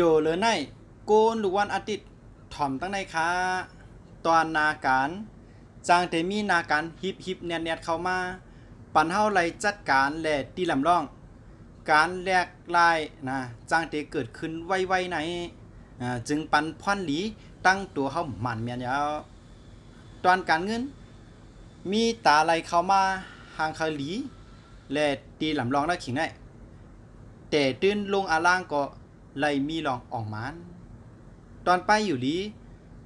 โจเลยในโกนหรือวันอาทิตย์ถ่อมตั้งในค้าตอนนาการจางเตมีนาการฮิปฮิปแนนแนดเข้ามา ปันเฮาไลจัดการและตีลำร่อง การแลกลายนะจางเตเกิดขึ้นไวๆในจึงปันพ่อนหลีตั้งตัวเฮาหมันแม่นยาวตอนการเงิน มีตาไหลเข้ามาหางคาหลี และตีลำรองได้ขิงได้แต่ตื้นลงอาล่างก็ ไลมีรองออกมานตอนไปอยู่ลี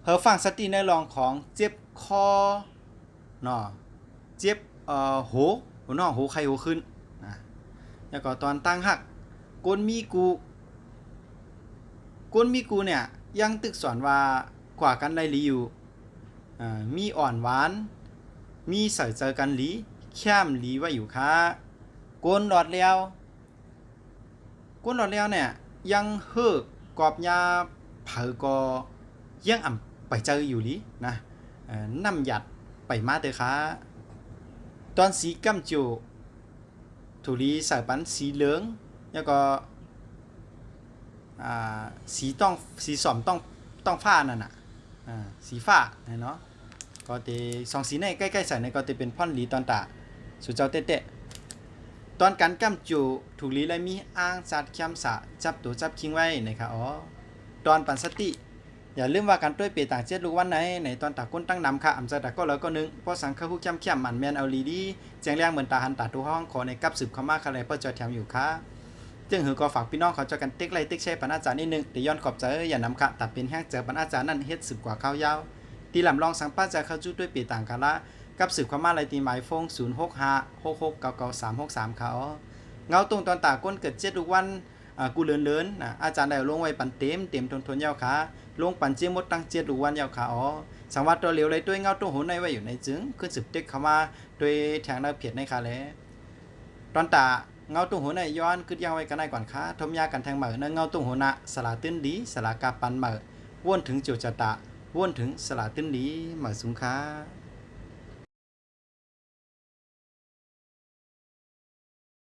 เฮอฟังสติในรองของเจ็บคอเนาะเจ็บเอ่อโหหัวนอโหใครโหขึ้นนะแล้วก็ตอนตั้งหักก้นมีกูก้นมีกูเนี่ยยังตึกสอนว่ากว่ากันไลลีอยู่มีอ่อนหวาน มีใส่เจอกันหลีแค้มหลีไว้อยู่ค่ะโกนหลอดแล้วโกนหลอดแล้วเนี่ย ยังเฮอกอบยาเผอก็ยังอ่ำไปเจออยู่ลีนะน้ำหยัดไปมาเด้อค่ะตอนสีกำจูทุลีใส่ปันสีเหลืองแล้วก็สีต้องสีสอมต้องต้องฟ้านั่นน่ะสีฟ้าเนาะก็จะสองสีในใกล้ๆใส่ในก็จะเป็นพ่อนหลีตอนตาสุเจ้าเตะ ตอนการกำจูถูกลีและมีอ้างจัดแคมสะจับตัวจับคิงไว้นะครับอ๋อตอนปันสติ อย่าลืมว่าการต้วยเปต่างเจ็ดลูกวันไหนในตอนตาก้นตั้งนำค่ะอำจะตาก็แล้วก็นึงพราะสังฆผู้เข้มเข้มมันแมนเอาลีดีแจงแรงเหมือนตาหันตาทุห้องขอในกับสืบเข้ามาคะแนนเพื่อจอแถมอยู่ค่ะจึงหือก็ฝากพี่น้องเขาเจอกันติ๊กไลติ๊กแชร์ปันอาจารย์นิดนึงแต่ย้อนขอบใจอย่านำค่ะตัดเป็นแห้งเจอปันอาจารย์นั่นเฮ็ดสืบกว่าข้าวยาวตีลำลองสังป้าจะเข้าจุดด้วยปีต่างกันละ กับสืบความมาลายตีหมายฟง0 6 5 6 6 9 9 3 6 3เขาเงาตรงตอนตาก้นเกิดเจ็ดทุกวันกูเลินเลินนอาจารย์ได้ลงไว้ปันเต็มเต็มทนทนยาวขาลงปันเจี๊ยมดตั้งเจ็ดทุกวันยาวขาอ๋อสังวัดตัวเหลียวเลยด้วยเงาตัวหัวในไว้อยู่ในจึงขึ้นสืบเต็กเข้ามาโดยแทงดาวเพียดในคาแลตอนตาเงาตัวหัวในย้อนขึ้นยาวไว้กันได้ก่อนค่ะทมยากันแทงเหมือนะเงาตัวหัวหนะสลาตื้นดีสลากาปันเหมือว่นถึงจุดจตะว่นถึงสลาตื้นดีเหมาสูงค้า